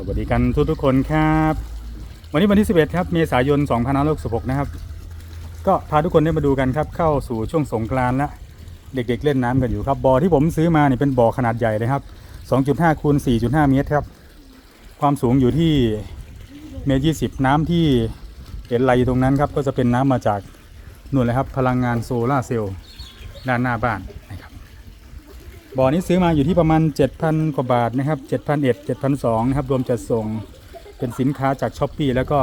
สวัสดีกันทุกทุกๆคนครับ วันนี้วันที่ 11 ครับ เมษายน2566 นะครับ ก็พาทุกคนได้มาดูกันครับ เข้าสู่ช่วงสงกรานต์แล้วเด็กๆเล่นน้ำกันอยู่ครับบ่อที่ผมซื้อมาเนี่ยเป็นบ่อขนาดใหญ่เลยครับ 2.5คูณ4.5 เมตรครับ ความสูงอยู่ที่เมตร20 น้ำที่เห็นไหลตรงนั้นครับก็จะเป็นน้ำมาจากนู่นเลยครับ พลังงานโซลาร์เซลล์ด้านหน้าบ้าน บ่อนี้ซื้อมาอยู่ที่ประมาณ 7,000 กว่าบาทนะครับ7,001 7,200นะครับรวมจัดส่งเป็นสินค้าจากช้อปปีแล้วก็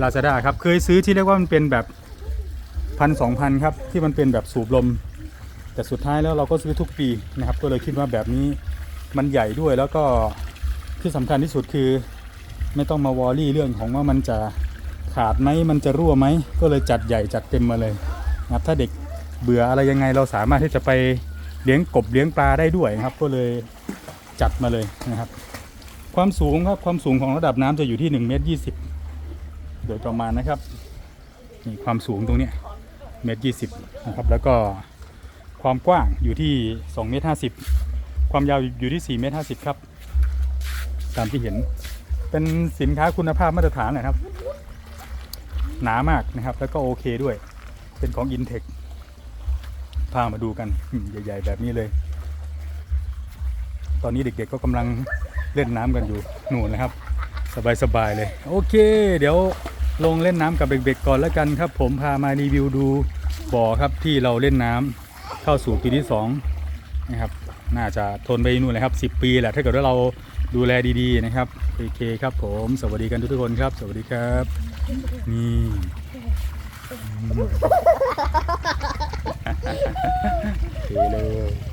Lazada ครับเคยซื้อที่เรียกว่ามันเป็นแบบพันสองพันครับที่มันเป็นแบบสูบลม แต่สุดท้ายแล้วเราก็ซื้อทุกปีนะครับ ก็เลยคิดว่าแบบนี้มันใหญ่ด้วยแล้วก็ที่สำคัญที่สุดคือ ไม่ต้องมาวอรี่เรื่องของว่ามันจะขาดไหมมันจะรั่วไหมก็เลยจัดใหญ่จัดเต็มมาเลยนะครับถ้าเด็กเบื่ออะไรยังไงเราสามารถที่จะไป เลี้ยงกบเลี้ยงปลาได้ด้วยนะครับ ก็เลยจัดมาเลยนะครับ ความสูงครับความสูงของระดับน้ำจะอยู่ที่1เมตร20โดยประมาณนะครับนี่ความสูงตรงนี้เมตรยี่สิบนะครับแล้วก็ความกว้างอยู่ที่2เมตรห้าสิบความยาวอยู่ที่4เมตรห้าสิบครับ ตามที่เห็นเป็นสินค้าคุณภาพมาตรฐานนะครับ หนามากนะครับ แล้วก็โอเคด้วย เป็นของ Intech ามาดูกันใหญ่ ๆ แบบนี้เลย ตอนนี้เด็กๆก็กำลังเล่นน้ำกันอยู่นู่นะครับ สบายๆเลย โอเค เดี๋ยวลงเล่นน้ำกับเด็กๆก่อนแล้วกันครับ ผมพามารีวิวดูบ่อครับที่เราเล่นน้ำเข้าสู่ปีที่สองนะครับน่าจะทนไปนู่นเลยครับ10 ปีแหละถ้าเกิดว่าเราดูแลดีๆนะครับโอเคครับผม สวัสดีกันทุกๆคนครับ สวัสดีครับ นี่ Yun ang